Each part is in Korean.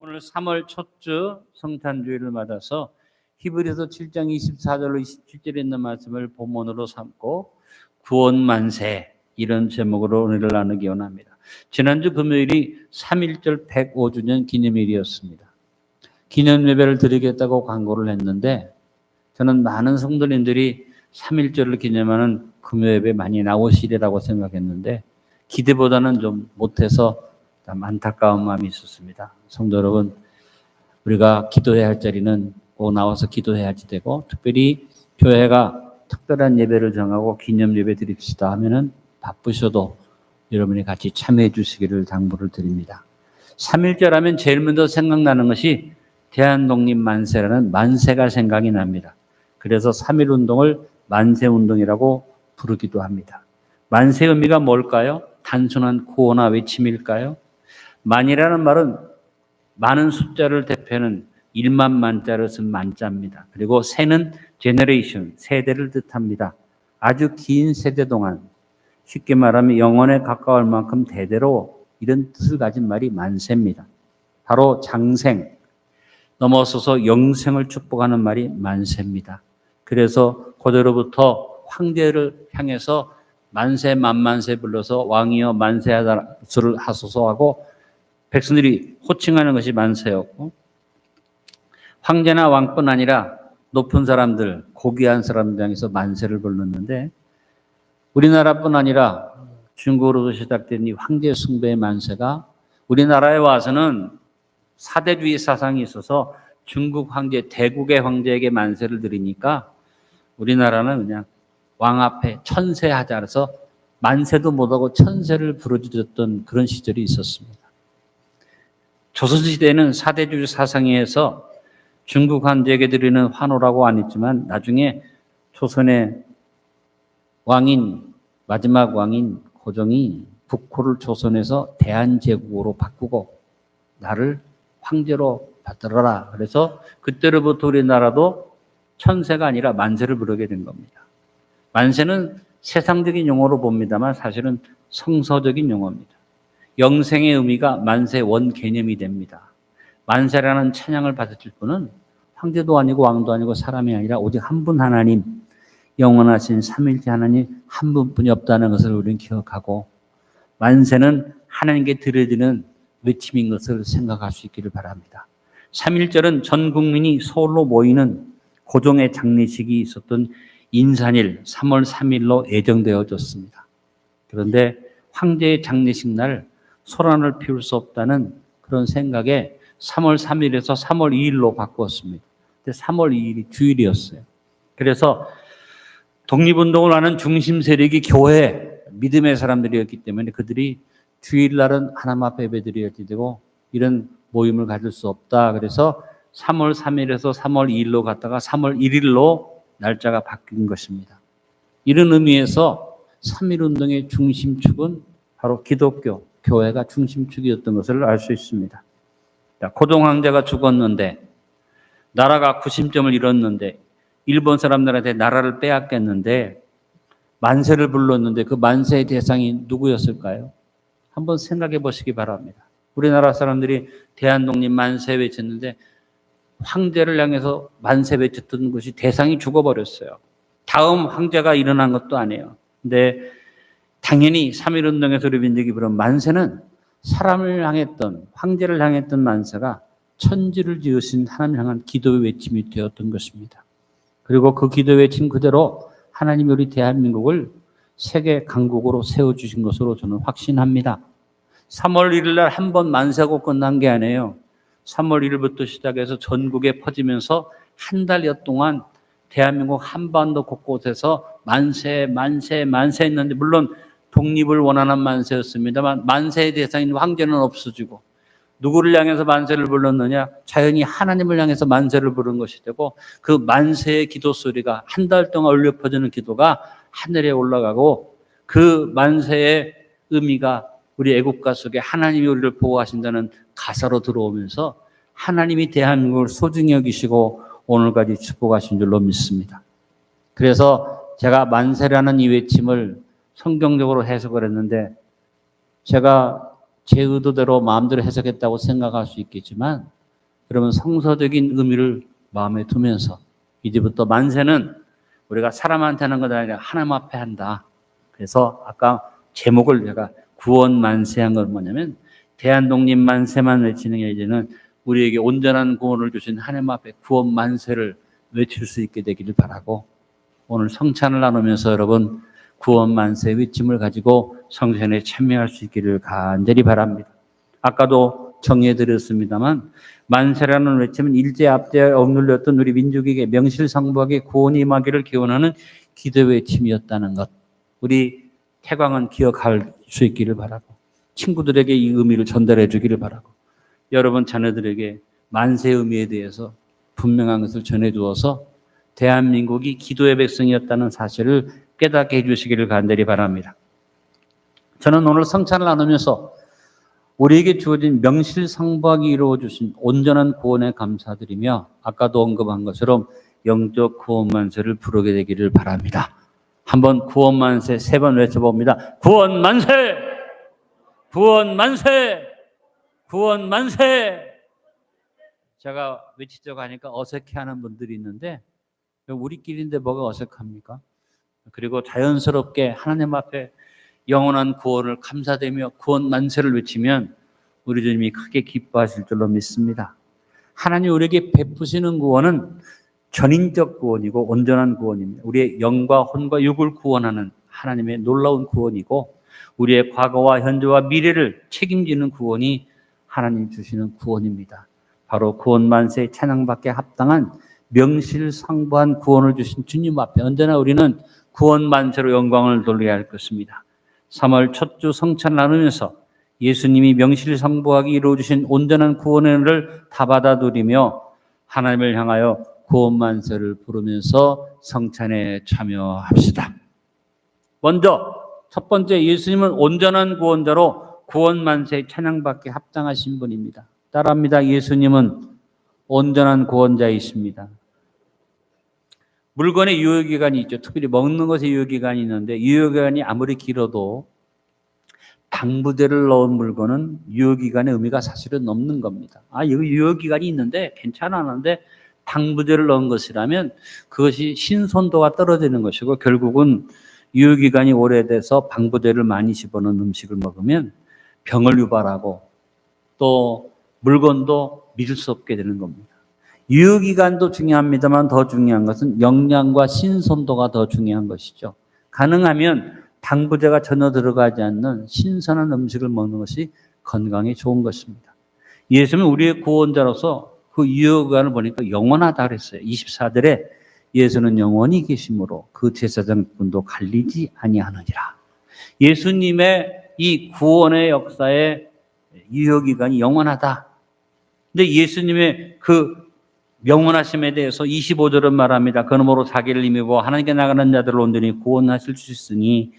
오늘 3월 첫 주 성탄주의를 맞아서 히브리서 7장 24절로 27절에 있는 말씀을 본문으로 삼고 구원 만세 이런 제목으로 오늘을 나누기 원합니다. 지난주 금요일이 3.1절 105주년 기념일이었습니다. 기념 예배를 드리겠다고 광고를 했는데 저는 많은 성도님들이 3.1절을 기념하는 금요 예배 많이 나오시리라고 생각했는데 기대보다는 좀 못해서 참 안타까운 마음이 있었습니다. 성도 여러분, 우리가 기도해야 할 자리는 꼭 나와서 기도해야 할지 되고, 특별히 교회가 특별한 예배를 정하고 기념 예배 드립시다 하면은 바쁘셔도 여러분이 같이 참여해 주시기를 당부를 드립니다. 3.1절 하면 제일 먼저 생각나는 것이 대한독립 만세라는 만세가 생각이 납니다. 그래서 3.1 운동을 만세 운동이라고 부르기도 합니다. 만세 의미가 뭘까요? 단순한 구호나 외침일까요? 만이라는 말은 많은 숫자를 대표하는 1만 만자를 쓴 만자입니다. 그리고 세는 제너레이션, 세대를 뜻합니다. 아주 긴 세대 동안 쉽게 말하면 영원에 가까울 만큼 대대로 이런 뜻을 가진 말이 만세입니다. 바로 장생, 넘어서서 영생을 축복하는 말이 만세입니다. 그래서 고대로부터 황제를 향해서 만세 만만세 불러서 왕이여 만세하소를 하소서 하고 백성들이 호칭하는 것이 만세였고 황제나 왕뿐 아니라 높은 사람들, 고귀한 사람들 향해서 만세를 불렀는데 우리나라뿐 아니라 중국으로도 시작된 이 황제 숭배의 만세가 우리나라에 와서는 사대주의 사상이 있어서 중국 황제, 대국의 황제에게 만세를 드리니까 우리나라는 그냥 왕 앞에 천세하자 그래서 만세도 못하고 천세를 부르짖었던 그런 시절이 있었습니다. 조선시대에는 사대주의 사상에서 중국 황제에게 드리는 환호라고 안 했지만 나중에 조선의 왕인 마지막 왕인 고종이 북호를 조선에서 대한제국으로 바꾸고 나를 황제로 받들어라. 그래서 그때로부터 우리나라도 천세가 아니라 만세를 부르게 된 겁니다. 만세는 세상적인 용어로 봅니다만 사실은 성서적인 용어입니다. 영생의 의미가 만세 원 개념이 됩니다. 만세라는 찬양을 받으실 분은 황제도 아니고 왕도 아니고 사람이 아니라 오직 한 분 하나님, 영원하신 삼일째 하나님 한 분뿐이 없다는 것을 우리는 기억하고 만세는 하나님께 드려지는 외침인 것을 생각할 수 있기를 바랍니다. 3.1절은 전 국민이 서울로 모이는 고종의 장례식이 있었던 인산일 3월 3일로 예정되어졌습니다. 그런데 황제의 장례식 날 소란을 피울 수 없다는 그런 생각에 3월 3일에서 3월 2일로 바꾸었습니다. 근데 3월 2일이 주일이었어요. 그래서 독립운동을 하는 중심 세력이 교회, 믿음의 사람들이었기 때문에 그들이 주일날은 하나님 앞에 예배드려야 되고 이런 모임을 가질 수 없다. 그래서 3월 3일에서 3월 2일로 갔다가 3월 1일로 날짜가 바뀐 것입니다. 이런 의미에서 3.1 운동의 중심축은 바로 기독교, 교회가 중심축이었던 것을 알 수 있습니다. 고종 황제가 죽었는데 나라가 구심점을 잃었는데 일본 사람들한테 나라를 빼앗겼는데 만세를 불렀는데 그 만세의 대상이 누구였을까요? 한번 생각해 보시기 바랍니다. 우리나라 사람들이 대한독립 만세 외쳤는데 황제를 향해서 만세 외쳤던 것이 대상이 죽어버렸어요. 다음 황제가 일어난 것도 아니에요. 근데 당연히 3.1운동에서 우리 민족이 부른 만세는 사람을 향했던, 황제를 향했던 만세가 천지를 지으신 하나님을 향한 기도의 외침이 되었던 것입니다. 그리고 그 기도 외침 그대로 하나님이 우리 대한민국을 세계 강국으로 세워주신 것으로 저는 확신합니다. 3월 1일 날 한 번 만세하고 끝난 게 아니에요. 3월 1일부터 시작해서 전국에 퍼지면서 한 달여 동안 대한민국 한반도 곳곳에서 만세, 만세, 만세 했는데, 물론 독립을 원하는 만세였습니다만, 만세의 대상인 황제는 없어지고, 누구를 향해서 만세를 불렀느냐? 자연히 하나님을 향해서 만세를 부른 것이 되고, 그 만세의 기도 소리가 한 달 동안 울려 퍼지는 기도가 하늘에 올라가고, 그 만세의 의미가 우리 애국가 속에 하나님이 우리를 보호하신다는 가사로 들어오면서 하나님이 대한민국을 소중히 여기시고 오늘까지 축복하신 줄로 믿습니다. 그래서 제가 만세라는 이 외침을 성경적으로 해석을 했는데 제가 제 의도대로 마음대로 해석했다고 생각할 수 있겠지만 그러면 성서적인 의미를 마음에 두면서 이제부터 만세는 우리가 사람한테 하는 것 아니라 하나님 앞에 한다. 그래서 아까 제목을 제가 구원 만세한 건 뭐냐면 대한독립 만세만 외치는 게 이제는 우리에게 온전한 구원을 주신 하나님 앞에 구원 만세를 외칠 수 있게 되기를 바라고 오늘 성찬을 나누면서 여러분 구원 만세 외침을 가지고 성전에 참여할 수 있기를 간절히 바랍니다. 아까도 정리해 드렸습니다만 만세라는 외침은 일제 압제에 억눌렸던 우리 민족에게 명실상부하게 구원이 임하기를 기원하는 기도 외침이었다는 것. 우리 태광은 기억할 수 있기를 바라고 친구들에게 이 의미를 전달해 주기를 바라고 여러분 자녀들에게 만세 의미에 대해서 분명한 것을 전해 주어서 대한민국이 기도의 백성이었다는 사실을 깨닫게 해 주시기를 간절히 바랍니다. 저는 오늘 성찬을 나누면서 우리에게 주어진 명실상부하게 이루어 주신 온전한 구원에 감사드리며 아까도 언급한 것처럼 영적 구원 만세를 부르게 되기를 바랍니다. 한번 구원 만세 세 번 외쳐봅니다. 구원 만세! 구원 만세! 구원 만세! 제가 외치자고 하니까 어색해하는 분들이 있는데 우리끼리인데 뭐가 어색합니까? 그리고 자연스럽게 하나님 앞에 영원한 구원을 감사되며 구원 만세를 외치면 우리 주님이 크게 기뻐하실 줄로 믿습니다. 하나님 우리에게 베푸시는 구원은 전인적 구원이고 온전한 구원입니다. 우리의 영과 혼과 육을 구원하는 하나님의 놀라운 구원이고 우리의 과거와 현재와 미래를 책임지는 구원이 하나님 주시는 구원입니다. 바로 구원 만세 찬양받게 합당한 명실상부한 구원을 주신 주님 앞에 언제나 우리는 구원 만세로 영광을 돌려야 할 것입니다. 3월 첫 주 성찬 나누면서 예수님이 명실상부하게 이루어주신 온전한 구원을 다 받아들이며 하나님을 향하여 구원 만세를 부르면서 성찬에 참여합시다. 먼저 첫 번째 예수님은 온전한 구원자로 구원 만세 찬양받게 합당하신 분입니다. 따라합니다. 예수님은 온전한 구원자이십니다. 물건의 유효기간이 있죠. 특별히 먹는 것에 유효기간이 있는데 유효기간이 아무리 길어도 방부제를 넣은 물건은 유효기간의 의미가 사실은 없는 겁니다. 아, 이거 유효기간이 있는데 괜찮았는데 방부제를 넣은 것이라면 그것이 신선도가 떨어지는 것이고 결국은 유효기간이 오래돼서 방부제를 많이 집어넣은 음식을 먹으면 병을 유발하고 또 물건도 믿을 수 없게 되는 겁니다. 유효기간도 중요합니다만 더 중요한 것은 영양과 신선도가 더 중요한 것이죠. 가능하면 방부제가 전혀 들어가지 않는 신선한 음식을 먹는 것이 건강에 좋은 것입니다. 예수는 우리의 구원자로서 그 유효기간을 보니까 영원하다 그랬어요. 24절에 예수는 영원히 계심으로 그 제사장분도 갈리지 아니하느니라. 예수님의 이 구원의 역사의 유효기간이 영원하다. 근데 예수님의 그 영원하심에 대해서 25절은 말합니다. 그러므로 자기를 힘입어 하나님께 나가는 자들을 온전히 구원하실 수 있으니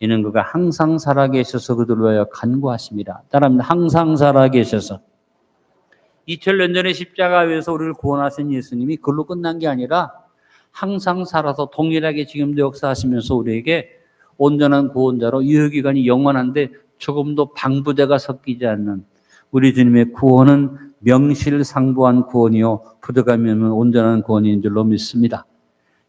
이는 그가 항상 살아계셔서 그들을 위하여 간구하심이라. 따라합니다. 항상 살아계셔서. 2000년 전에 십자가 위에서 우리를 구원하신 예수님이 그걸로 끝난 게 아니라 항상 살아서 동일하게 지금도 역사하시면서 우리에게 온전한 구원자로 유효기간이 영원한데 조금도 방부제가 섞이지 않는 우리 주님의 구원은 명실상부한 구원이요 부득하면 온전한 구원인 줄로 믿습니다.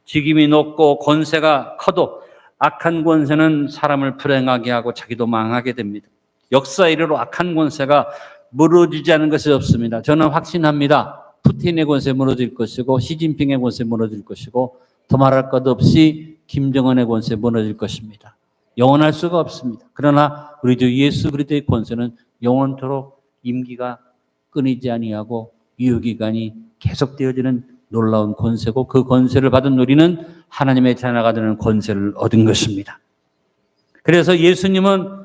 직임이 높고 권세가 커도 악한 권세는 사람을 불행하게 하고 자기도 망하게 됩니다. 역사 이래로 악한 권세가 무너지지 않은 것이 없습니다. 저는 확신합니다. 푸틴의 권세 무너질 것이고 시진핑의 권세 무너질 것이고 더 말할 것 없이 김정은의 권세 무너질 것입니다. 영원할 수가 없습니다. 그러나 우리 주 예수 그리스도의 권세는 영원토록 임기가 끊이지 아니하고 유효기간이 계속되어지는 놀라운 권세고 그 권세를 받은 우리는 하나님의 자녀가 되는 권세를 얻은 것입니다. 그래서 예수님은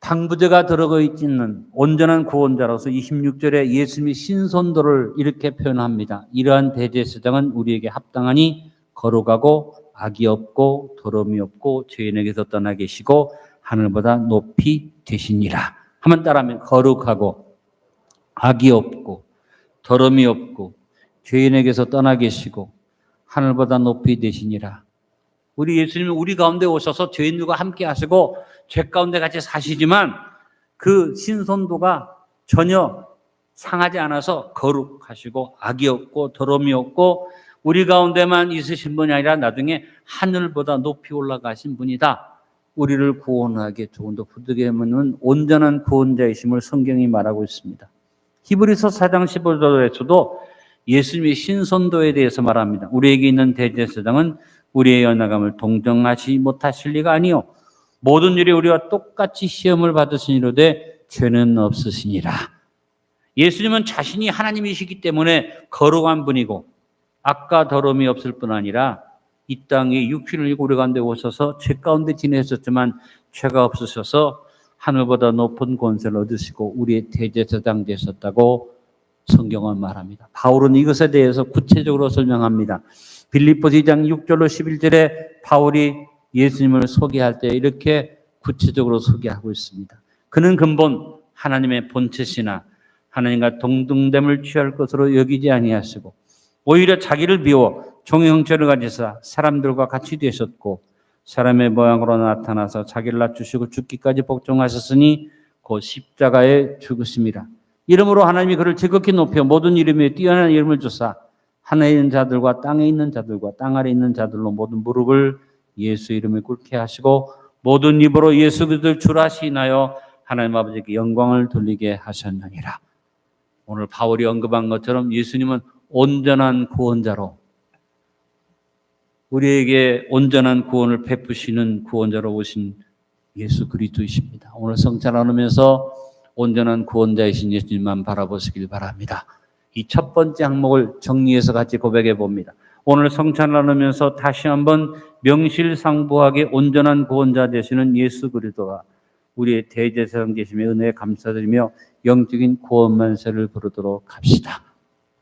당부제가 들어가 있는 온전한 구원자로서 26절에 예수님이 신선도를 이렇게 표현합니다. 이러한 대제사장은 우리에게 합당하니 거룩하고 악이 없고 더러움이 없고 죄인에게서 떠나 계시고 하늘보다 높이 되시니라. 한번 따라하면 거룩하고 악이 없고 더러움이 없고 죄인에게서 떠나 계시고 하늘보다 높이 되시니라. 우리 예수님은 우리 가운데 오셔서 죄인들과 함께 하시고 죄 가운데 같이 사시지만 그 신선도가 전혀 상하지 않아서 거룩하시고 악이 없고 더러움이 없고 우리 가운데만 있으신 분이 아니라 나중에 하늘보다 높이 올라가신 분이다. 우리를 구원하게 조금 더 부득이 하면 온전한 구원자이심을 성경이 말하고 있습니다. 히브리서 4장 15절에서도 예수님의 신선도에 대해서 말합니다. 우리에게 있는 대제사장은 우리의 연약함을 동정하지 못하실 리가 아니요 모든 일에 우리와 똑같이 시험을 받으시니로되 죄는 없으시니라. 예수님은 자신이 하나님이시기 때문에 거룩한 분이고 악과 더러움이 없을 뿐 아니라 이 땅에 육신을 입고 우리 가운데 오셔서 죄 가운데 지내셨지만 죄가 없으셔서 하늘보다 높은 권세를 얻으시고 우리의 대제사장 되셨다고 성경은 말합니다. 바울은 이것에 대해서 구체적으로 설명합니다. 빌립보서 2장 6절로 11절에 바울이 예수님을 소개할 때 이렇게 구체적으로 소개하고 있습니다. 그는 근본 하나님의 본체시나 하나님과 동등됨을 취할 것으로 여기지 아니하시고 오히려 자기를 비워 종의 형체를 가지사 사람들과 같이 되셨고 사람의 모양으로 나타나서 자기를 낮추시고 죽기까지 복종하셨으니 곧 십자가에 죽으심이라. 이름으로 하나님이 그를 지극히 높여 모든 이름에 뛰어난 이름을 주사 하늘에 있는 자들과 땅에 있는 자들과 땅 아래 있는 자들로 모든 무릎을 예수 이름을 꿇게 하시고 모든 입으로 예수 그리스도를 주라시나요 하나님 아버지께 영광을 돌리게 하셨느니라. 오늘 바울이 언급한 것처럼 예수님은 온전한 구원자로 우리에게 온전한 구원을 베푸시는 구원자로 오신 예수 그리스도이십니다. 오늘 성찬 나누면서 온전한 구원자이신 예수님만 바라보시길 바랍니다. 이 첫 번째 항목을 정리해서 같이 고백해 봅니다. 오늘 성찬 나누면서 다시 한번 명실상부하게 온전한 구원자 되시는 예수 그리스도가 우리의 대제사장 되심의 은혜에 감사드리며 영적인 구원 만세를 부르도록 합시다.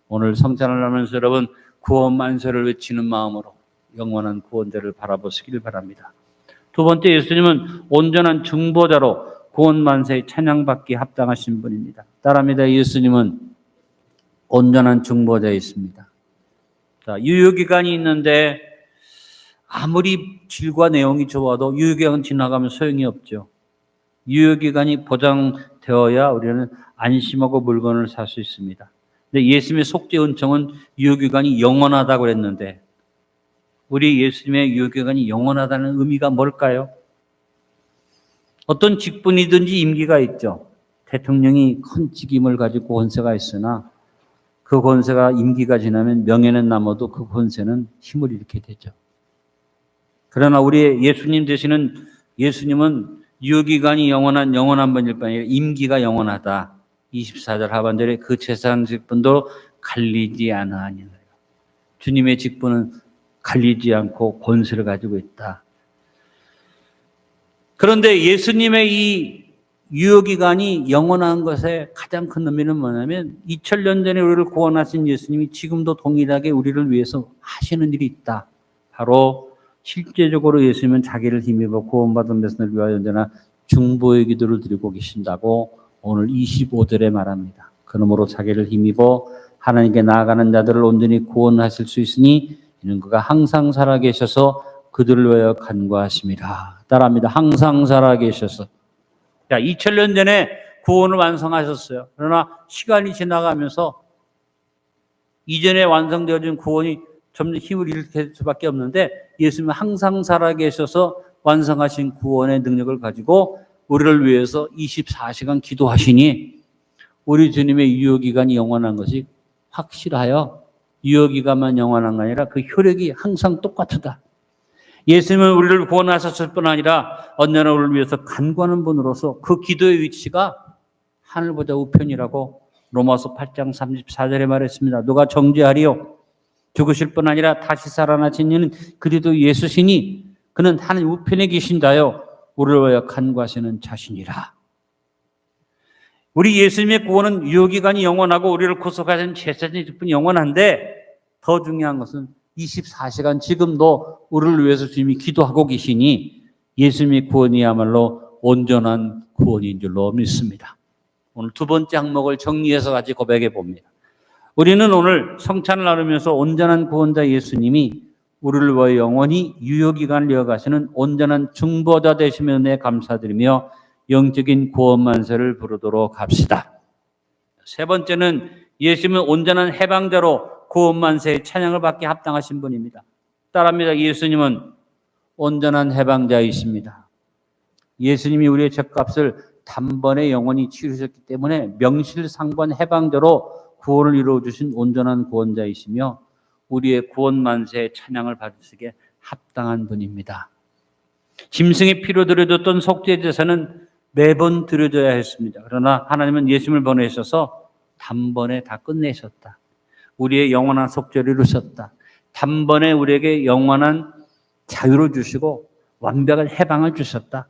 오늘 성찬을 하면서 여러분 구원 만세를 외치는 마음으로 영원한 구원자를 바라보시길 바랍니다. 두 번째 예수님은 온전한 중보자로 구원 만세의 찬양받기 합당하신 분입니다. 따라합니다. 예수님은 온전한 중보자이십니다. 자, 유효기간이 있는데 아무리 질과 내용이 좋아도 유효기간 지나가면 소용이 없죠. 유효기간이 보장되어야 우리는 안심하고 물건을 살 수 있습니다. 근데 예수님의 속죄 은총은 유효기간이 영원하다고 그랬는데 우리 예수님의 유효기간이 영원하다는 의미가 뭘까요? 어떤 직분이든지 임기가 있죠. 대통령이 큰 직임을 가지고 권세가 있으나 그 권세가 임기가 지나면 명예는 남아도 그 권세는 힘을 잃게 되죠. 그러나 우리 예수님 되시는 예수님은 유효기간이 영원한 영원한 분일 뿐 아니라 임기가 영원하다. 24절 하반절에 그 재산 직분도 갈리지 않아하니라. 주님의 직분은 갈리지 않고 권세를 가지고 있다. 그런데 예수님의 이 유효기간이 영원한 것의 가장 큰 의미는 뭐냐면 2000년 전에 우리를 구원하신 예수님이 지금도 동일하게 우리를 위해서 하시는 일이 있다. 바로 실제적으로 예수님은 자기를 힘입어 구원받은 백성을 위하여 언제나 중보의 기도를 드리고 계신다고 오늘 25절에 말합니다. 그러므로 자기를 힘입어 하나님께 나아가는 자들을 온전히 구원하실 수 있으니 이는 그가 항상 살아계셔서 그들을 위하여 간구하심이라. 따라합니다. 항상 살아계셔서. 자, 2000년 전에 구원을 완성하셨어요. 그러나 시간이 지나가면서 이전에 완성되어진 구원이 점점 힘을 될 수밖에 없는데 예수님은 항상 살아계셔서 완성하신 구원의 능력을 가지고 우리를 위해서 24시간 기도하시니 우리 주님의 유효기간이 영원한 것이 확실하여 유효기간만 영원한 게 아니라 그 효력이 항상 똑같다. 예수님은 우리를 구원하셨을 뿐 아니라 언제나 우리를 위해서 간구하는 분으로서 그 기도의 위치가 하늘보다 우편이라고 로마서 8장 34절에 말했습니다. 누가 정죄하리요? 죽으실 뿐 아니라 다시 살아나신 이는 그리도 예수시니 그는 하늘 우편에 계신다요. 우리를 위하여 간구하시는 자신이라. 우리 예수님의 구원은 유효기간이 영원하고 우리를 구속하시는 제사장이 뿐 영원한데 더 중요한 것은 24시간 지금도 우리를 위해서 주님이 기도하고 계시니 예수님의 구원이야말로 온전한 구원인 줄로 믿습니다. 오늘 두 번째 항목을 정리해서 같이 고백해 봅니다. 우리는 오늘 성찬을 나누면서 온전한 구원자 예수님이 우리를 위해 영원히 유효기간을 이어가시는 온전한 중보자 되시면 에 감사드리며 영적인 구원만세를 부르도록 합시다. 세 번째는 예수님은 온전한 해방자로 구원만세의 찬양을 받게 합당하신 분입니다. 따라합니다. 예수님은 온전한 해방자이십니다. 예수님이 우리의 죄값을 단번에 영원히 치르셨기 때문에 명실상부한 해방자로 구원을 이루어 주신 온전한 구원자이시며 우리의 구원 만세의 찬양을 받으시게 합당한 분입니다. 짐승의 피로 드려졌던 속죄 제사는 매번 드려져야 했습니다. 그러나 하나님은 예수님을 보내셔서 단번에 다 끝내셨다. 우리의 영원한 속죄를 이루셨다. 단번에 우리에게 영원한 자유를 주시고 완벽한 해방을 주셨다.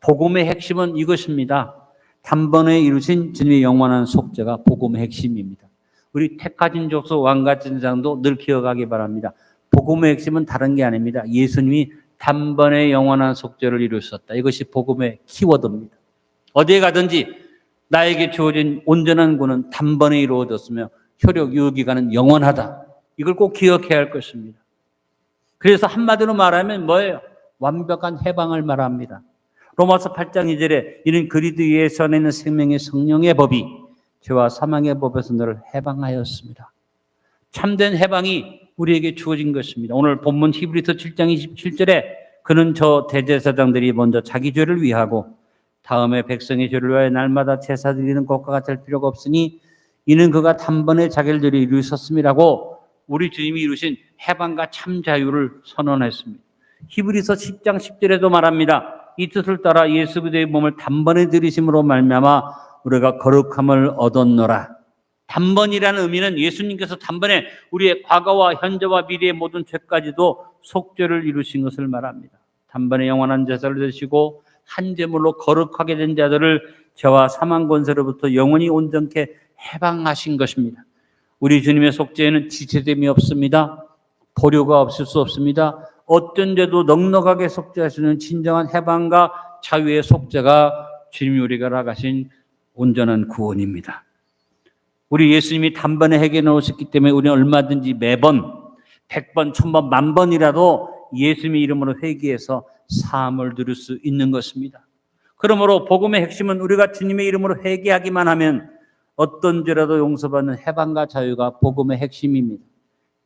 복음의 핵심은 이것입니다. 단번에 이루신 주님의 영원한 속죄가 복음의 핵심입니다. 우리 택하진 족속 왕같은 장도 늘 기억하기 바랍니다. 복음의 핵심은 다른 게 아닙니다. 예수님이 단번에 영원한 속죄를 이루셨다. 이것이 복음의 키워드입니다. 어디에 가든지 나에게 주어진 온전한 구는 단번에 이루어졌으며 효력 유효기간은 영원하다. 이걸 꼭 기억해야 할 것입니다. 그래서 한마디로 말하면 뭐예요? 완벽한 해방을 말합니다. 로마서 8장 2절에 이는 그리스도 예수 안에 있는 생명의 성령의 법이 죄와 사망의 법에서 너를 해방하였습니다. 참된 해방이 우리에게 주어진 것입니다. 오늘 본문 히브리서 7장 27절에 그는 저 대제사장들이 먼저 자기 죄를 위하고 다음에 백성의 죄를 위하여 날마다 제사 드리는 것과 같을 필요가 없으니 이는 그가 단번에 자기를 들이 이루셨음이라고 우리 주님이 이루신 해방과 참 자유를 선언했습니다. 히브리서 10장 10절에도 말합니다. 이 뜻을 따라 예수 그리스도의 몸을 단번에 들이심으로 말미암아 우리가 거룩함을 얻었노라. 단번이라는 의미는 예수님께서 단번에 우리의 과거와 현재와 미래의 모든 죄까지도 속죄를 이루신 것을 말합니다. 단번에 영원한 제사를 드시고 한 제물로 거룩하게 된 자들을 죄와 사망 권세로부터 영원히 온전케 해방하신 것입니다. 우리 주님의 속죄에는 지체됨이 없습니다. 보류가 없을 수 없습니다. 어떤 죄도 넉넉하게 속죄하시는 진정한 해방과 자유의 속죄가 주님이 우리가 나가신 온전한 구원입니다. 우리 예수님이 단번에 해결해 놓으셨기 때문에 우리는 얼마든지 매번, 백번, 천번, 만번이라도 예수님의 이름으로 회개해서 사함을 누릴 수 있는 것입니다. 그러므로 복음의 핵심은 우리가 주님의 이름으로 회개하기만 하면 어떤 죄라도 용서받는 해방과 자유가 복음의 핵심입니다.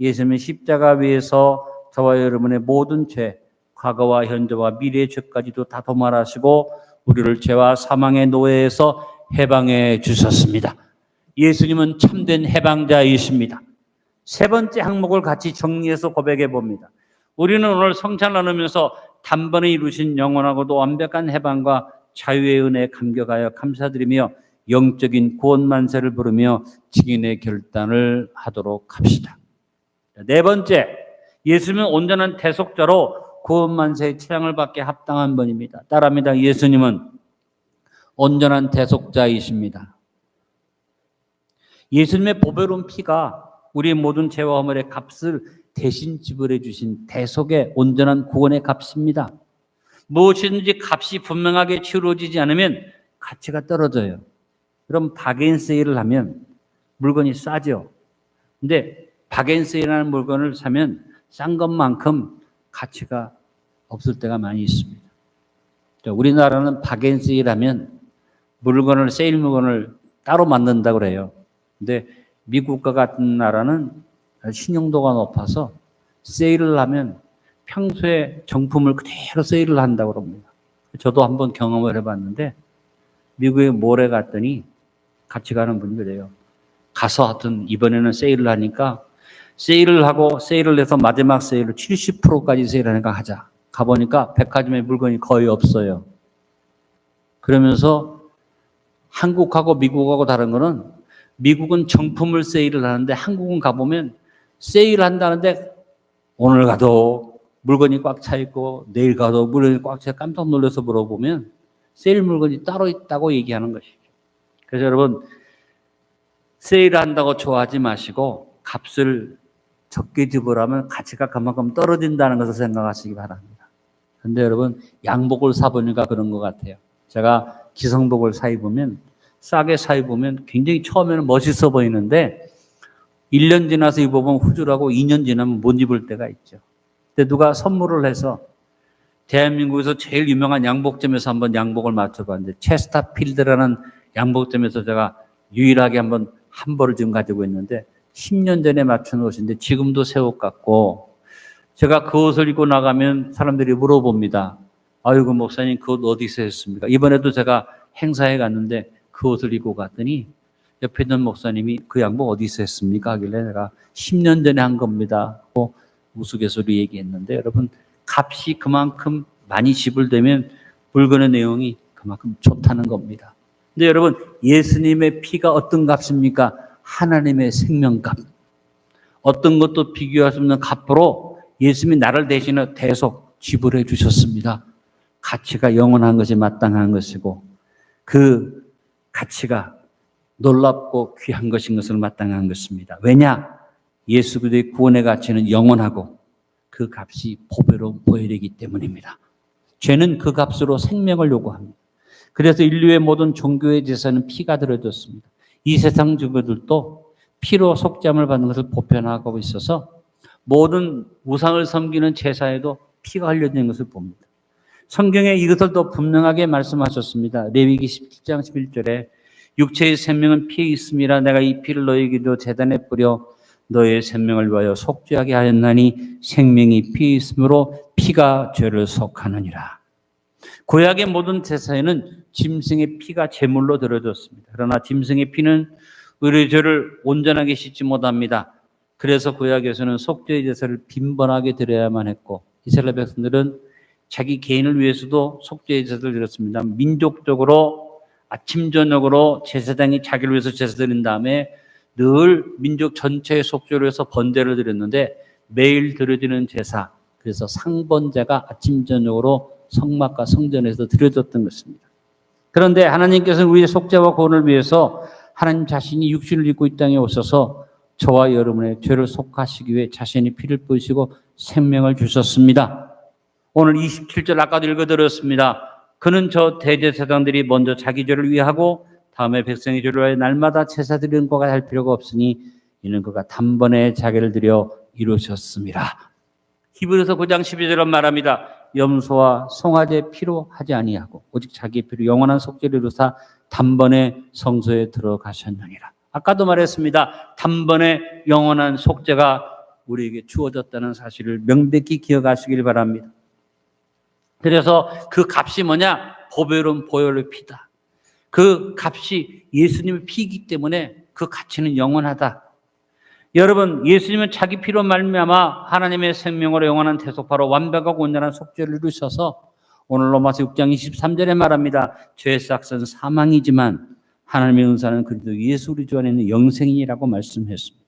예수님은 십자가 위에서 저와 여러분의 모든 죄, 과거와 현재와 미래의 죄까지도 다 도말하시고 우리를 죄와 사망의 노예에서 해방해 주셨습니다. 예수님은 참된 해방자이십니다. 세 번째 항목을 같이 정리해서 고백해 봅니다. 우리는 오늘 성찬 나누면서 단번에 이루신 영원하고도 완벽한 해방과 자유의 은혜에 감격하여 감사드리며 영적인 구원 만세를 부르며 증인의 결단을 하도록 합시다. 네 번째, 예수님은 온전한 대속자로 구원 만세의 찬양을 받게 합당한 분입니다. 따라합니다. 예수님은 온전한 대속자이십니다. 예수님의 보배로운 피가 우리의 모든 죄와 허물의 값을 대신 지불해 주신 대속의 온전한 구원의 값입니다. 무엇이든지 값이 분명하게 치루어지지 않으면 가치가 떨어져요. 그럼 바겐세일을 하면 물건이 싸죠. 근데 바겐세일하는 물건을 사면 싼 것만큼 가치가 없을 때가 많이 있습니다. 우리나라는 바겐세일 하면 물건을 세일 물건을 따로 만든다고 그래요. 근데 미국과 같은 나라는 신용도가 높아서 세일을 하면 평소에 정품을 그대로 세일을 한다고 그럽니다. 저도 한번 경험을 해봤는데 미국에 몰에 갔더니 같이 가는 분이 그래요. 가서 하여튼 이번에는 세일을 하니까 세일을 하고 세일을 해서 마지막 세일을 70%까지 세일하니까 하자. 가보니까 백화점에 물건이 거의 없어요. 그러면서 한국하고 미국하고 다른 거는 미국은 정품을 세일을 하는데 한국은 가보면 세일한다는데 오늘 가도 물건이 꽉 차 있고 내일 가도 물건이 꽉 차 깜짝 놀라서 물어보면 세일 물건이 따로 있다고 얘기하는 것이죠. 그래서 여러분 세일한다고 좋아하지 마시고 값을 적게 지불하면 가치가 그만큼 떨어진다는 것을 생각하시기 바랍니다. 근데 여러분 양복을 사보니까 그런 것 같아요. 제가 기성복을 사 입으면 싸게 사 입으면 굉장히 처음에는 멋있어 보이는데 1년 지나서 입어보면 후줄하고 2년 지나면 못 입을 때가 있죠. 근데 누가 선물을 해서 대한민국에서 제일 유명한 양복점에서 한번 양복을 맞춰봤는데 체스타필드라는 양복점에서 제가 유일하게 한번 한 벌을 지금 가지고 있는데 10년 전에 맞춘 옷인데 지금도 새 옷 같고 제가 그 옷을 입고 나가면 사람들이 물어봅니다. 아이고 목사님 그 옷 어디서 했습니까? 이번에도 제가 행사에 갔는데 그 옷을 입고 갔더니 옆에 있는 목사님이 그 양복 어디서 했습니까? 하길래 내가 10년 전에 한 겁니다. 하고 우스갯소리 얘기했는데 여러분 값이 그만큼 많이 지불되면 물건의 내용이 그만큼 좋다는 겁니다. 근데 여러분 예수님의 피가 어떤 값입니까? 하나님의 생명값. 어떤 것도 비교할 수 없는 값으로 예수님이 나를 대신해 대속 지불해 주셨습니다. 가치가 영원한 것이 마땅한 것이고 그 가치가 놀랍고 귀한 것인 것을 마땅한 것입니다. 왜냐? 예수 그리스도의 구원의 가치는 영원하고 그 값이 보배로 보여되기 때문입니다. 죄는 그 값으로 생명을 요구합니다. 그래서 인류의 모든 종교의 제사는 피가 들어졌습니다. 이 세상 종교들도 피로 속죄함을 받는 것을 보편화하고 있어서 모든 우상을 섬기는 제사에도 피가 흘려진 것을 봅니다. 성경에 이것을 더 분명하게 말씀하셨습니다. 레위기 17장 11절에 육체의 생명은 피에 있음이라 내가 이 피를 너에게도 재단에 뿌려 너의 생명을 위하여 속죄하게 하였나니 생명이 피에 있으므로 피가 죄를 속하느니라. 구약의 모든 제사에는 짐승의 피가 제물로 들어졌습니다. 그러나 짐승의 피는 의뢰 죄를 온전하게 씻지 못합니다. 그래서 구약에서는 속죄의 제사를 빈번하게 드려야만 했고 이스라엘 백성들은 자기 개인을 위해서도 속죄의 제사를 드렸습니다. 민족적으로 아침 저녁으로 제사장이 자기를 위해서 제사 드린 다음에 늘 민족 전체의 속죄를 위해서 번제를 드렸는데 매일 드려지는 제사 그래서 상번제가 아침 저녁으로 성막과 성전에서 드려졌던 것입니다. 그런데 하나님께서는 우리의 속죄와 구원을 위해서 하나님 자신이 육신을 입고 이 땅에 오셔서 저와 여러분의 죄를 속하시기 위해 자신이 피를 뿌리시고 생명을 주셨습니다. 오늘 27절 아까도 읽어드렸습니다. 그는 저 대제사장들이 먼저 자기 죄를 위하고 다음에 백성의 죄를 위하여 날마다 제사 드리는 것과 할 필요가 없으니 이는 그가 단번에 자기를 드려 이루셨습니다. 히브리서 9장 12절은 말합니다. 염소와 송아지의 피로 하지 아니하고 오직 자기의 피로 영원한 속죄를 이루사 단번에 성소에 들어가셨느니라. 아까도 말했습니다. 단번에 영원한 속죄가 우리에게 주어졌다는 사실을 명백히 기억하시길 바랍니다. 그래서 그 값이 뭐냐? 보배로운 보혈의 피다. 그 값이 예수님의 피이기 때문에 그 가치는 영원하다. 여러분, 예수님은 자기 피로 말미암아 하나님의 생명으로 영원한 대속하로 완벽하고 온전한 속죄를 이루셔서 오늘 로마서 6장 23절에 말합니다. 죄의 싹은 사망이지만 하나님의 은사는 그리도 예수 우리 주 안에 있는 영생이라고 말씀했습니다.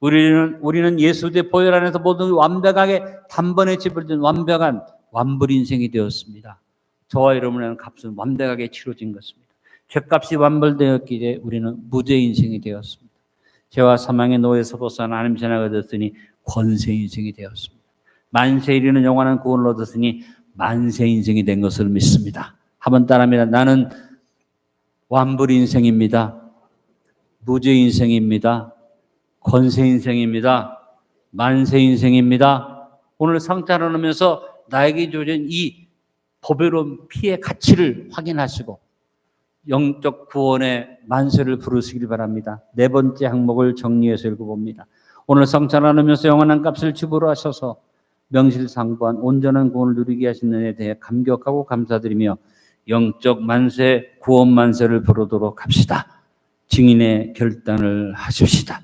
우리는 우리는 예수 의 보혈 안에서 모두 완벽하게 단번에 지불된 완벽한 완불 인생이 되었습니다. 저와 여러분의 값은 완벽하게 치러진 것입니다. 죄값이 완불되었기에 우리는 무죄 인생이 되었습니다. 죄와 사망의 노예에서 벗어나 하나님 전화가 되었으니 권세 인생이 되었습니다. 만세 이르는 영원한 구원을 얻었으니 만세 인생이 된 것을 믿습니다. 한번 따라합니다. 나는 완불 인생입니다. 무죄 인생입니다. 권세 인생입니다. 만세 인생입니다. 오늘 상자를 하면서 나에게 주어진 이 보배로운 피의 가치를 확인하시고 영적 구원의 만세를 부르시길 바랍니다. 네 번째 항목을 정리해서 읽어봅니다. 오늘 성찬 하면서 영원한 값을 지불 하셔서 명실상부한 온전한 구원을 누리게 하시는 데 대해 감격하고 감사드리며 영적 만세, 구원 만세를 부르도록 합시다. 증인의 결단을 하십시다.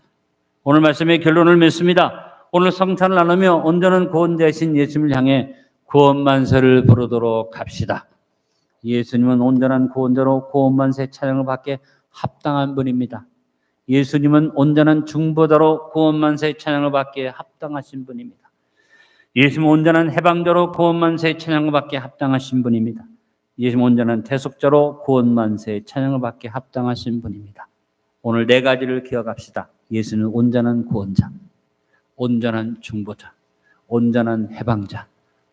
오늘 말씀의 결론을 맺습니다. 오늘 성찬을 나누며 온전한 구원 대신 예수님을 향해 구원 만세를 부르도록 합시다. 예수님은 온전한 구원자로 구원 만세 찬양을 받게 합당한 분입니다. 예수님은 온전한 중보자로 구원 만세 찬양을 받게 합당하신 분입니다. 예수님은 온전한 해방자로 구원 만세 찬양을 받게 합당하신 분입니다. 예수님 온전한 대속자로 구원 만세 찬양을 받게 합당하신 분입니다. 오늘 네 가지를 기억합시다. 예수는 온전한 구원자, 온전한 중보자, 온전한 해방자,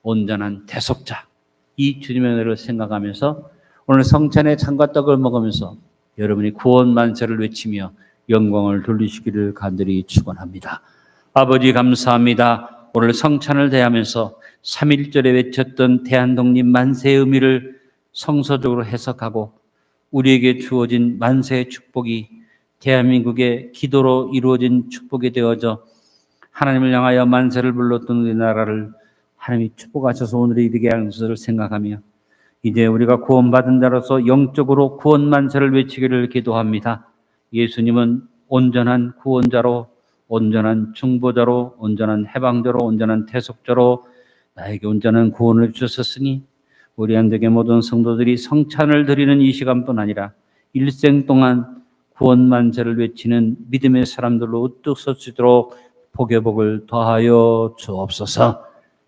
온전한 대속자. 이 주님의 은혜를 생각하면서 오늘 성찬의 창과 떡을 먹으면서 여러분이 구원 만세를 외치며 영광을 돌리시기를 간절히 축원합니다. 아버지 감사합니다. 오늘 성찬을 대하면서 3.1절에 외쳤던 대한독립 만세의 의미를 성서적으로 해석하고 우리에게 주어진 만세의 축복이 대한민국의 기도로 이루어진 축복이 되어져 하나님을 향하여 만세를 불렀던 우리나라를 하나님이 축복하셔서 오늘에 이르게 한 것을 생각하며 이제 우리가 구원받은 자로서 영적으로 구원 만세를 외치기를 기도합니다. 예수님은 온전한 구원자로 온전한 중보자로 온전한 해방자로 온전한 태속자로 나에게 온전한 구원을 주셨으니 우리 안되게 모든 성도들이 성찬을 드리는 이 시간뿐 아니라 일생 동안 구원 만세를 외치는 믿음의 사람들로 우뚝 설 수 있도록 복의 복을 더하여 주옵소서.